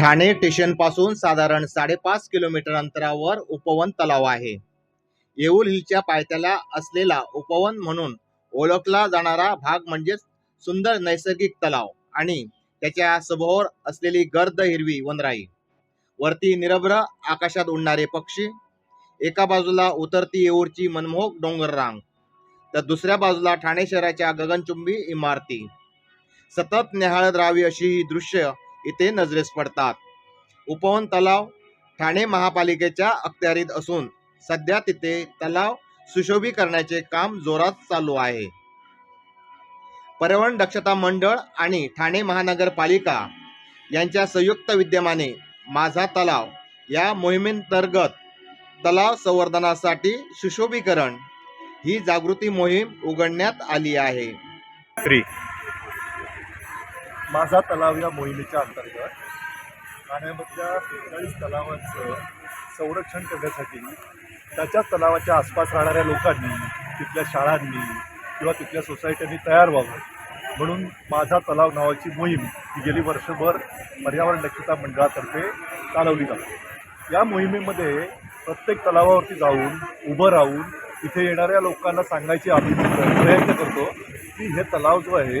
ठाणे स्टेशनपासून साधारण साडेपाच किलोमीटर अंतरावर उपवन तलाव आहे. येऊल हिलच्या पायथ्याला असलेला उपवन म्हणून ओळखला जाणारा भाग म्हणजेच सुंदर नैसर्गिक तलाव आणि त्याच्या सभोवर असलेली गर्द हिरवी वनराई. वरती निरभ्र आकाशात उडणारे पक्षी एका बाजूला उतरती येऊरची मनमोहक डोंगर रांग तर दुसऱ्या बाजूला ठाणे शहराच्या गगनचुंबी इमारती. सतत न्याहाळत राहावी अशी ही दृश्य इथे नजरेस पडतात. उपवन तलाव ठाणे महापालिकेच्या अखत्यारीत असून सध्या तिथे तलाव सुशोभीकरणाचे काम जोरात चालू आहे. पर्यावरण दक्षता मंडळ आणि ठाणे महानगरपालिका यांच्या संयुक्त विद्यमाने माझा तलाव या मोहिमेंतर्गत तलाव संवर्धनासाठी सुशोभीकरण ही जागृती मोहीम उघडण्यात आली आहे. माझा तलाव या मोहिमेच्या अंतर्गत ठाण्यामधल्या बेचाळीस तलावांचं संरक्षण करण्यासाठी त्याच्या तलावाच्या आसपास राहणाऱ्या लोकांनी तिथल्या शाळांनी किंवा तिथल्या सोसायट्यांनी तयार व्हावं. म्हणून माझा तलाव नावाची मोहीम ही गेली वर्षभर पर्यावरण दक्षता मंडळातर्फे चालवली जाते. या मोहिमेमध्ये प्रत्येक तलावावरती जाऊन उभं राहून इथे येणाऱ्या लोकांना सांगायची आम्ही प्रयत्न करतो की हे तलाव जो आहे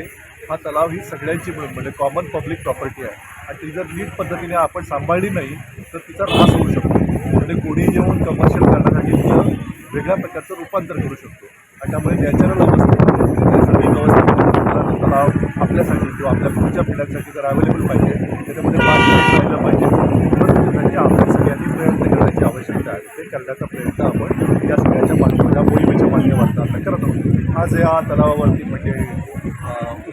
हा तलाव ही सगळ्यांची मिळून म्हणजे कॉमन पब्लिक प्रॉपर्टी आहे. आणि ती जर नीट पद्धतीने आपण सांभाळली नाही तर तिचा त्रास होऊ शकतो. म्हणजे कोणी येऊन कमर्शियल करण्यासाठी तिचं वेगळ्या प्रकारचं रूपांतर करू शकतो. आणि त्यामुळे नॅचरल अवस्थेमध्ये नैसर्गिक तलाव आपल्यासाठी किंवा आपल्या पुढच्या पिढ्यांसाठी जर अवेलेबल पाहिजे त्याच्यामध्ये पाणी पाहिजे त्याच्यासाठी आपण सगळ्यांनी प्रयत्न करण्याची आवश्यकता आहे. ते करण्याचा प्रयत्न आपण या सगळ्याच्या माध्यमात या मोहिमेच्या माध्यमातून आता करत आहोत. आज या तलावावरती म्हणजे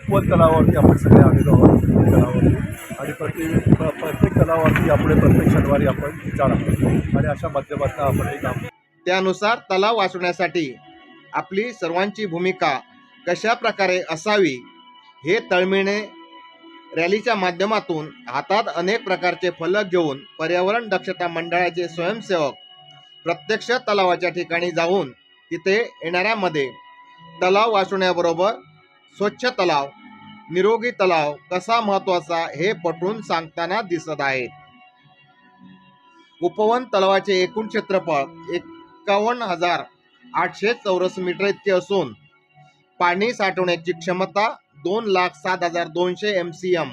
अ, उपवन तलावावरती आपण सगळे आलेलो आहोत तलावावरती. आणि प्रत्येक प्रत्येक तलावावरती आपण प्रत्येक शनिवारी आपण जाणार आहोत. आणि अशा माध्यमातून आपण हे काम त्यानुसार तलाव वाचवण्यासाठी आपली सर्वांची भूमिका कशा प्रकारे असावी हे तळमिळणे रॅलीच्या माध्यमातून हातात अनेक प्रकारचे फलक घेऊन पर्यावरण दक्षता मंडळाचे स्वयंसेवक प्रत्यक्ष तलावाच्या ठिकाणी जाऊन तिथे येणाऱ्यामध्ये तलाव वाचवण्याबरोबर स्वच्छ तलाव निरोगी तलाव कसा महत्त्वाचा हे पटवून सांगताना दिसत आहेत उपवन तलावाचे एकूण क्षेत्रफळ एकावन्न हजार आठशे चौरस मीटर इतके असून पाणी साठवण्याची क्षमता दोन लाख सात हजार दोनशे एम सी एम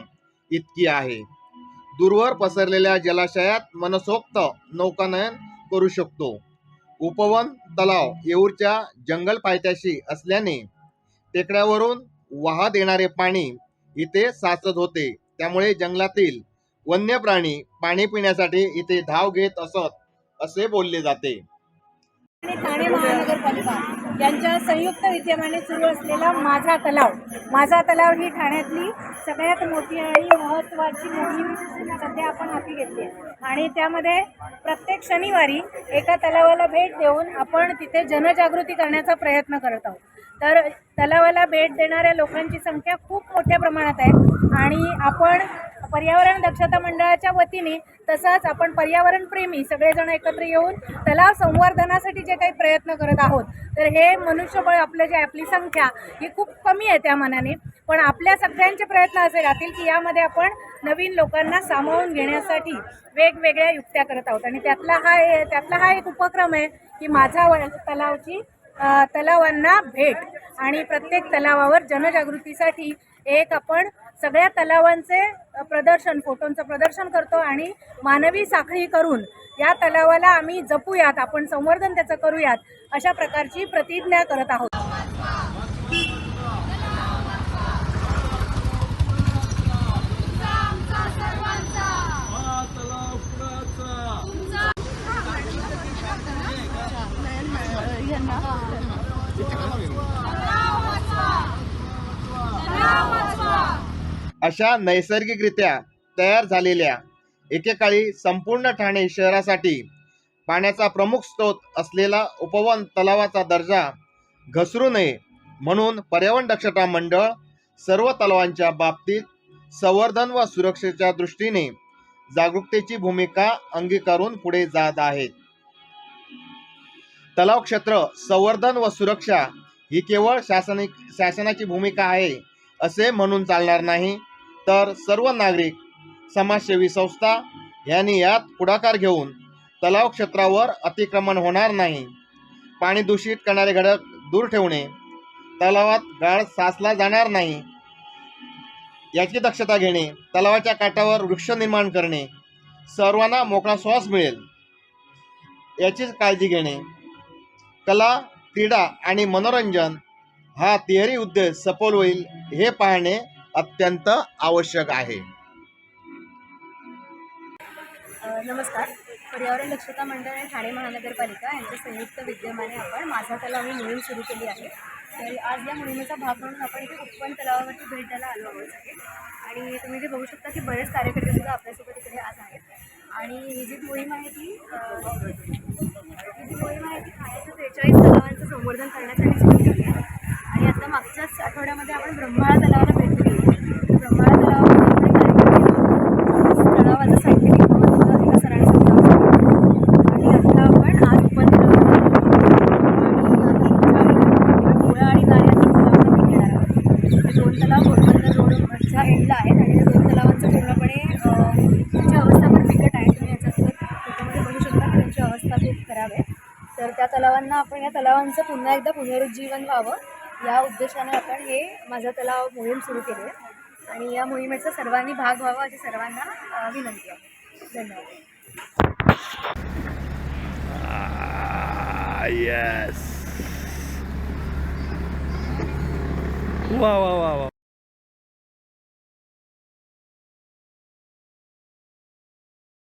इतकी आहे. दूरवर पसरलेल्या जलाशयात मनसोक्त नौकानयन करू शकतो. उपवन तलाव येऊरच्या जंगल पायथ्याशी असल्याने टेकड्यावरून वाहत येणारे पाणी इथे साचत होते. त्यामुळे जंगलातील वन्य प्राणी पाणी पिण्यासाठी इथे धाव घेत असत असे बोलले जाते. आणि ठाणे महानगरपालिका यांच्या संयुक्त विद्यमाने सुरू असलेला माझा तलाव माझा तलाव ही ठाण्यातली सगळ्यात मोठी आणि महत्त्वाची मोहीम सध्या आपण हाती घेतली आहे. आणि त्यामध्ये प्रत्येक शनिवारी एका तलावाला भेट देऊन आपण तिथे जनजागृती करण्याचा प्रयत्न करत आहोत. तर तलावाला भेट देणाऱ्या लोकांची संख्या खूप मोठ्या प्रमाणात आहे. आणि आपण पर्यावरण दक्षता मंडळाच्या वतीने तसंच आपण पर्यावरण प्रेमी सगळेजण एकत्र येऊन तलाव संवर्धनासाठी जे काही प्रयत्न करत आहोत तर हे मनुष्यबळ आपलं जे आपली संख्या ही खूप कमी आहे त्या मनाने. पण आपल्या सगळ्यांचे प्रयत्न असे राहतील की यामध्ये आपण नवीन लोकांना सामावून घेण्यासाठी वेगवेगळ्या युक्त्या करत आहोत. आणि त्यातला हा त्यातला हा एक उपक्रम आहे की माझा व- तलावची तलावांना भेट आणि प्रत्येक तलावावर जनजागृतीसाठी एक आपण सगळ्या तलावांचे प्रदर्शन फोटोंचं प्रदर्शन करतो आणि मानवी साखळी करून या तलावाला आम्ही जपूयात आपण संवर्धन त्याचं करूयात अशा प्रकारची प्रतिज्ञा करत आहोत. अशा नैसर्गिकरित्या तयार झालेल्या एकेकाळी संपूर्ण ठाणे शहरासाठी पाण्याचा प्रमुख स्रोत असलेला उपवन तलावाचा दर्जा घसरू नये म्हणून पर्यावरण दक्षता मंडळ सर्व तलावांच्या बाबतीत संवर्धन व सुरक्षेच्या दृष्टीने जागरूकतेची भूमिका अंगीकारून पुढे जात आहेत तलाव क्षेत्र संवर्धन व सुरक्षा ही केवळ शासनिक शासनाची भूमिका आहे असे म्हणून चालणार नाही. तर सर्व नागरिक समाजसेवी संस्था यांनी यात पुढाकार घेऊन तलाव क्षेत्रावर अतिक्रमण होणार नाही. पाणी दूषित करणारे घटक दूर ठेवणे तलावात गाळ साचला जाणार नाही. याची दक्षता घेणे तलावाच्या काठावर वृक्ष निर्माण करणे सर्वांना मोकळा श्वास मिळेल. याची काळजी घेणे. कला क्रीडा आणि मनोरंजन हा तिहेरी उद्देश सफल होईल हे पाहणे अत्यंत आवश्यक आहे. नमस्कार. पर्यावरण दक्षता मंडळ आणि ठाणे महानगरपालिका यांच्या संयुक्त विद्यमाने आपण माझा तलाव ही मोहीम सुरू केली आहे. तर आज या मोहिमेचा भाग म्हणून आपण इथे उपवन तलावावरती भेट द्यायला आलो आहोत. आणि तुम्ही इथे बघू शकता की बरेच कार्यकर्ते सुद्धा आपल्यासोबत इकडे आज आहेत. आणि ही जी मोहीम आहे ती ही जी मोहीम आहे ती ठाण्याच्या त्रेचाळीस तलावांचं संवर्धन करण्यासाठी सुरू केली आहे. आणि आता मागच्याच आठवड्यामध्ये आपण ब्रह्माळा तलावाला भेट दिली तलावाचं आणि आता आपण दोन आणि त्या दोन तलावांचं पूर्णपणे अवस्था पण बघू शकता अवस्था खराब आहे तर त्या तलावांना आपण या तलावांचं पुन्हा एकदा पुनरुज्जीवन व्हावं या उद्देशाने आपण हे माझा तलाव मोहीम सुरू केली आहे. आणि या मोहिमेचा सर्वांनी भाग व्हावा अशी सर्वांना विनंती आहे. धन्यवाद. Ah, येस वा वा वा वा.